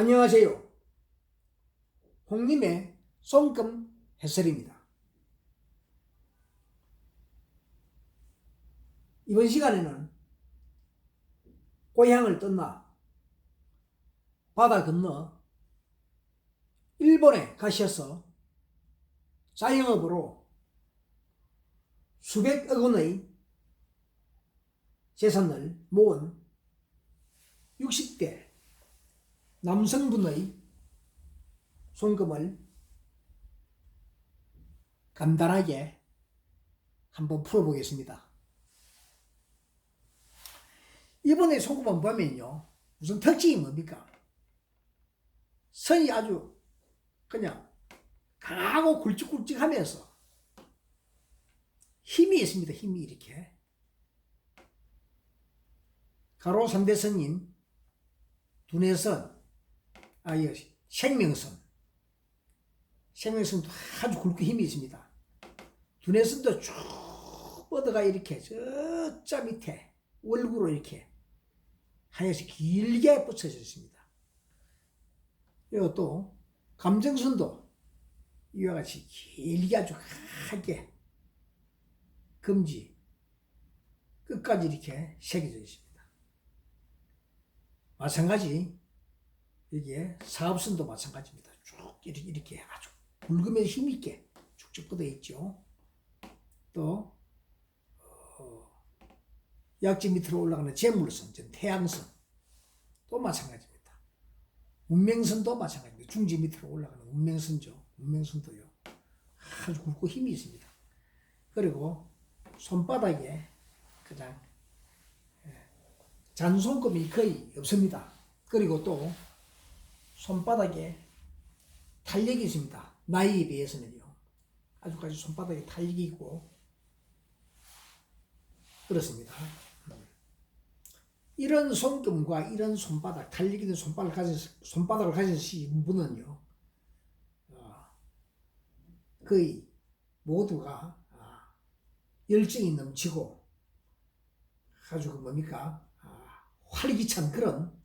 안녕하세요. 홍님의 손금 해설입니다. 이번 시간에는 고향을 떠나 바다 건너 일본에 가셔서 자영업으로 수백억 원의 재산을 모은 60대 남성분의 송금을 간단하게 한번 풀어보겠습니다. 이번에 송금을 보면요. 무슨 특징이 뭡니까? 선이 아주 그냥 강하고 굵직굵직하면서 힘이 있습니다. 힘이 이렇게. 가로 3대 선인 두뇌선 아, 이 생명선. 생명선도 아주 굵고 힘이 있습니다. 두뇌선도 쭉 뻗어가 이렇게 저자 밑에 월구로 이렇게 하얀색 길게 붙여져 있습니다. 그리고 또 감정선도 이와 같이 길게 아주 하게 금지 끝까지 이렇게 새겨져 있습니다. 마찬가지 여기에 사업선도 마찬가지입니다. 쭉 이렇게, 아주 굵으면 힘있게 쭉쭉 뻗어 있죠. 또 어, 약지 밑으로 올라가는 재물선, 즉 태양선 또 마찬가지입니다. 운명선도 마찬가지입니다. 중지 밑으로 올라가는 운명선죠. 운명선도요. 아주 굵고 힘이 있습니다. 그리고 손바닥에 그냥 잔손금이 거의 없습니다. 그리고 또 손바닥에 탄력이 있습니다. 나이에 비해서는요. 아주까지 손바닥에 탄력이 있고 그렇습니다. 이런 손금과 이런 손바닥, 탄력 있는 손바닥을 가진, 손바닥을 가진 분은요, 어, 거의 모두가 아, 열정이 넘치고 아주 그 뭡니까 아, 활기찬 그런 음,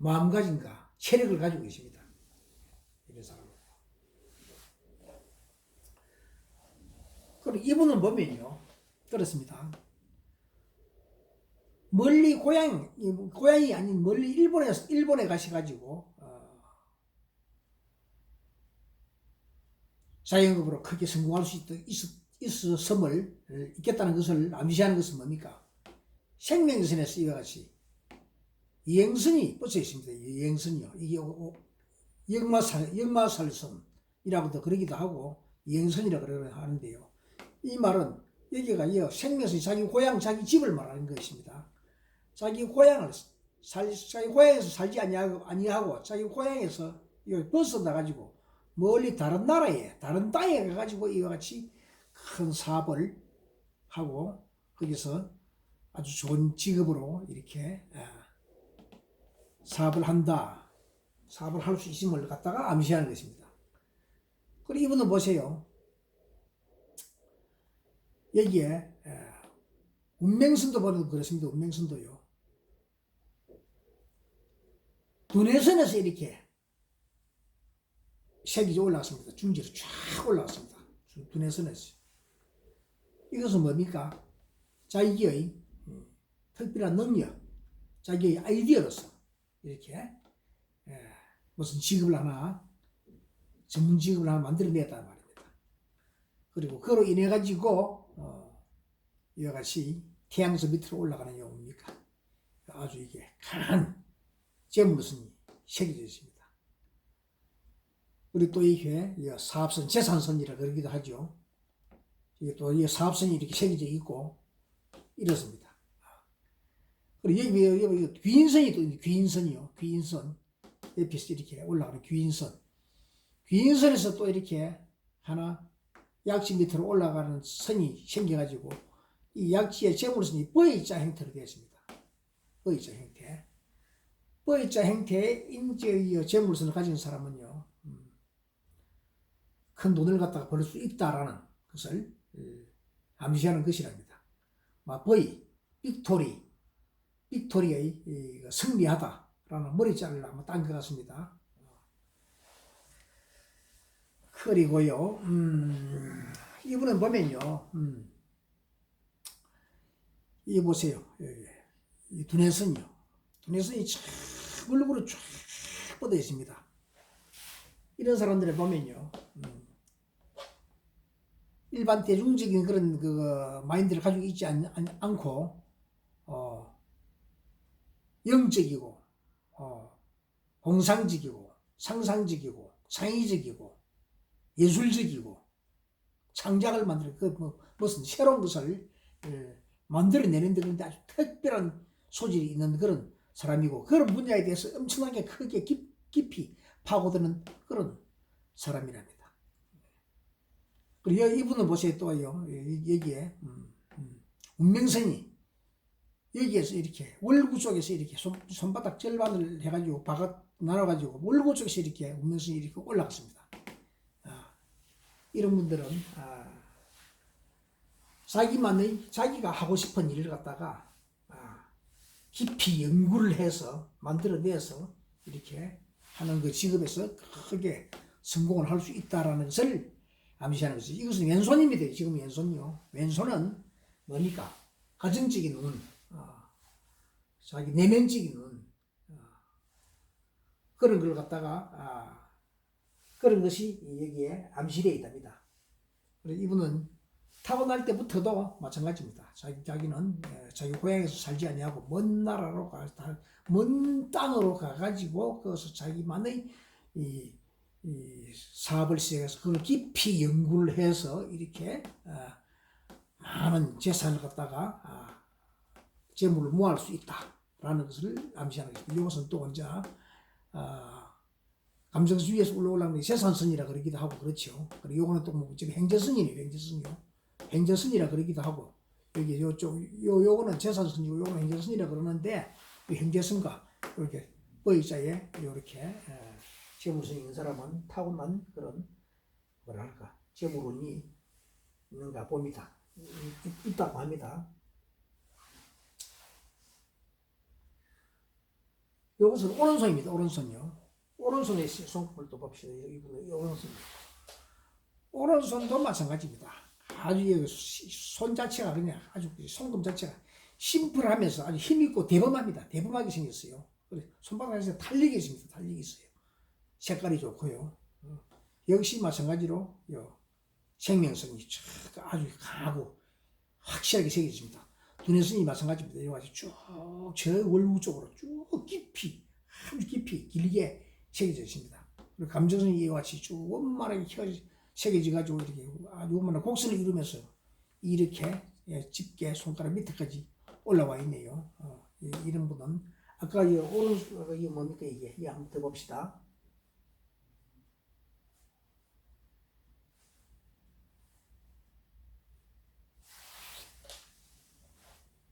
마음가짐과 체력을 가지고 계십니다. 이런 사람. 그리고 이분은 보면요, 그렇습니다. 멀리 고향, 고향이 아닌 멀리 일본에 일본에 가셔가지고 어, 자영업으로 크게 성공할 수 있, 있, 있었음을 있겠다는 것을 암시하는 것은 뭡니까? 생명선에서 이와 같이 이행선이 붙어 있습니다. 이행선이요. 이게 역마살, 역마살선이라고도 그러기도 하고 이행선이라 고 하는데요. 이 말은 여기가 이 생명선이 자기 고향, 자기 집을 말하는 것입니다. 자기 고향을 살, 자기 고향에서 살지 아니하고, 아니하고 자기 고향에서 벗어나 가지고 멀리 다른 나라에 다른 땅에 가가지고 이와 같이 큰 사업을 하고 거기서 아주 좋은 직업으로 이렇게 사업을 한다. 사업을 할 수 있음을 갖다가 암시하는 것입니다. 그리고 이분은 보세요. 여기에 운명선도 보면 그렇습니다. 운명선도요. dun해선에서 이렇게 색이 올라왔습니다. 중지로 쫙 올라왔습니다. dun해선에서. 이것은 뭡니까? 자기의 특별한 능력, 자기의 아이디어로서 이렇게 무슨 직업을 하나, 전문 직업을 하나 만들어냈단 말입니다. 그리고 그로 인해 가지고 어, 이와 같이 태양선 밑으로 올라가는 용입니까? 아주 이게 강한 재물선이 새겨져 있습니다. 그리고 또 이게 사업선, 재산선이라 그러기도 하죠. 이게 또 이 사업선이 이렇게 새겨져 있고 이렇습니다. 그리고 여기, 여기, 귀인선이 또 귀인선이요. 귀인선. 옆에서 이렇게 올라가는 귀인선. 귀인선에서 또 이렇게 하나 약지 밑으로 올라가는 선이 생겨가지고 이 약지의 재물선이 V자 형태로 되어 있습니다. V자 형태. V자 형태의 인재의 재물선을 가진 사람은요, 음, 큰 돈을 갖다가 벌 수 있다라는 것을 암시하는 것이랍니다. V, 빅토리, 빅토리의 승리하다 라는 머리자를 한번 딴것 같습니다. 그리고요, 음, 이분은 보면요, 음, 이 보세요. 이 두뇌선이요. 두뇌선이 쫙 얼굴로 쫙 뻗어 있습니다. 이런 사람들을 보면요, 음, 일반 대중적인 그런 그 마인드를 가지고 있지 않, 어, 영적이고, 어, 공상적이고, 상상적이고, 창의적이고, 예술적이고, 창작을 만드는 그 뭐, 무슨 새로운 것을 예, 만들어내는 데 그런데 아주 특별한 소질이 있는 그런 사람이고 그런 분야에 대해서 엄청나게 크게 깊, 깊이 파고드는 그런 사람이랍니다. 그리고 이분은 보세요 또요 여기에 음, 음, 운명선이 여기에서 이렇게 월구 쪽에서 이렇게 손, 손바닥 절반을 해가지고 바깥 나눠가지고 월구 쪽에서 이렇게 운명선이 이렇게 올라갔습니다. 아, 이런 분들은 아, 자기만의 자기가 하고 싶은 일을 갖다가 아, 깊이 연구를 해서 만들어내서 이렇게 하는 그 직업에서 크게 성공을 할 수 있다라는 것을 암시하는 것이 이것은 왼손입니다. 지금 왼손요. 왼손은 뭡니까? 가정적인 운, 어, 자기 내면적인 운 어, 그런 걸 갖다가 아, 그런 것이 여기에 암시되어 있답니다. 그래서 이분은 타고날 때부터도 마찬가지입니다. 자기, 자기는 에, 자기 고향에서 살지 아니하고 먼 나라로 가, 다- 먼 땅으로 가가지고 거기서 자기만의 이, 이 사업을 시작해서 그걸 깊이 연구를 해서 이렇게 아, 많은 재산을 갖다가 아, 재물을 모을 수 있다 라는 것을 암시하는 것입니다. 이것은 또 언제 아, 감정수 위에서 올라오려는 게 재산선이라 그러기도 하고 그렇죠. 그리고 요거는 또 뭐 지금 행재선이네요. 행재선이요. 행재선이라 그러기도 하고 여기 요쪽 요 요거는 재산선이고 요거는 행재선이라 그러는데 이 행재선과 이렇게 의자에 이렇게 재물선이 있는 사람은 타고난 그런 뭐랄까 재물운이 있는가 봅니다. 있- 있다고 합니다. 이것은 오른손입니다. 오른손요. 오른손에 손톱을 또 봅시다. 이분은 오른손. 오른손도 마찬가지입니다. 아주 이손 자체가 그냥 아주 손금 자체가 심플하면서 아주 힘있고 대범합니다. 대범하게 생겼어요. 손바닥에서 탄력이 있습니다. 탄력이 있어요. 색깔이 좋고요. 어, 역시 마찬가지로 요 생명성이 쫙 아주 강하고 확실하게 새겨집니다. 두뇌선이 마찬가지입니다. 이렇게 쭉저 월구 쪽으로 쭉 깊이 아주 깊이 길게 새겨져 있습니다. 그리고 감정선이 이와 같이 쭉 원만하게 새겨져 가지고 이렇게 아주 원만한 곡선을 이루면서 이렇게 예, 집게 손가락 밑에까지 올라와 있네요. 어, 이- 이런 분은 아까 이 오른손 이게 뭡니까 이게 이 한번 더 봅시다.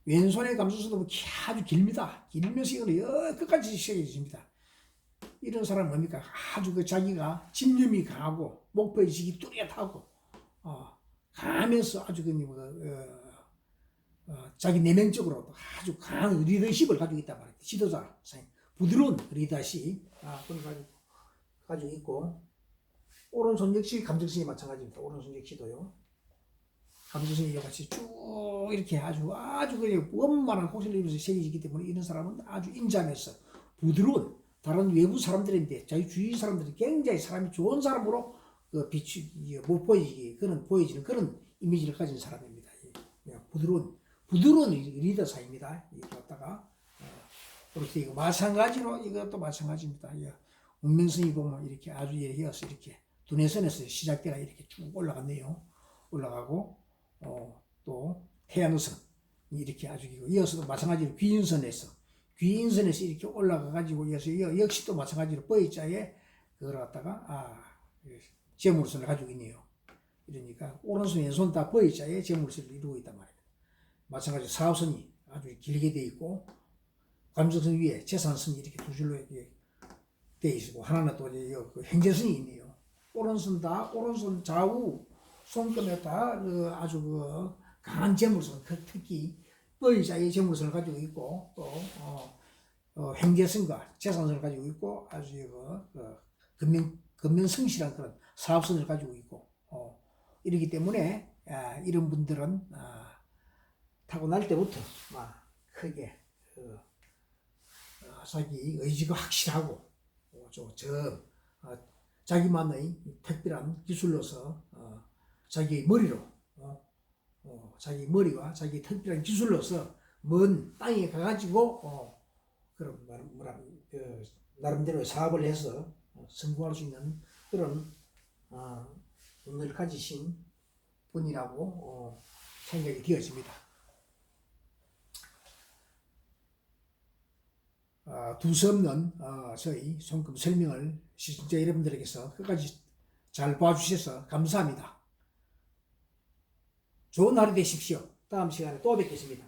왼손의 감수선도 아주 길입니다. 길면서 이거는 여 끝까지 새겨집니다. 이런 사람은 뭡니까? 아주 그 자기가 집념이 강하고 목표의식이 뚜렷하고 어, 강하면서 아주 그 뭐, 어, 어, 자기 내면적으로 아주 강한 리더십을 가지고 있단 말이에요. 지도자, 부드러운 리더십 아, 그걸 가지고, 가지고 있고 오른손 역시 감정선이 마찬가지입니다. 오른손 역시도요. 감정선이 같이 쭉 이렇게 아주 아주 그냥 원만한 곡선을 이루면서 새겨지기 때문에 이런 사람은 아주 인자하면서 부드러운 다른 외부 사람들인데 자기 주위 사람들이 굉장히 사람이 좋은 사람으로 그 비추 못 보이기 그런 보여지는 그런 이미지를 가진 사람입니다. 예, 부드러운 부드러운 리더사입니다. 이거 갖다가 어, 그렇게 이거 마찬가지로 이것도 마찬가지입니다. 예, 운명선이 보면 이렇게 아주 이어서 이렇게 두뇌선에서 시작되가 이렇게 쭉 올라갔네요. 올라가고 어, 또 태양선 이렇게 아주 이어서도 마찬가지로 귀인선에서 귀인선에서 이렇게 올라가 가지고 이어서 여- 역시 또 마찬가지로 V자에 그걸 갖다가 아 재물선을 가지고 있네요. 이러니까 오른손 왼손 다 V자에 재물선을 이루고 있단 말입니다. 마찬가지로 사업선이 아주 길게 돼 있고 감정선 위에 재산선이 이렇게 두 줄로 이렇게 돼 있고 하나는 또 그 행재선이 있네요. 오른손 다 오른손 좌우 손금에 다 그 아주 그 강한 재물선 그 특히 의자의 재물선을 가지고 있고 또 어, 어, 행재성과 재산성을 가지고 있고 아주 그, 그 근면 근면 성실한 그런 사업성을 가지고 있고 어, 이러기 때문에 아, 이런 분들은 아, 타고날 때부터 아, 크게 그, 어, 자기 의지가 확실하고 어, 저, 저 어, 자기만의 특별한 기술로서 어, 자기 머리로 어, 어, 자기 머리와 자기 특별한 기술로서 먼 땅에 가가지고 어, 그런 말- 뭐라 그, 나름대로 사업을 해서 어, 성공할 수 있는 그런 어, 운을 가지신 분이라고 어, 생각이 되어집니다. 어, 두서없는 어, 저희 손금 설명을 시청자 여러분들에게서 끝까지 잘 봐주셔서 감사합니다. 좋은 하루 되십시오. 다음 시간에 또 뵙겠습니다.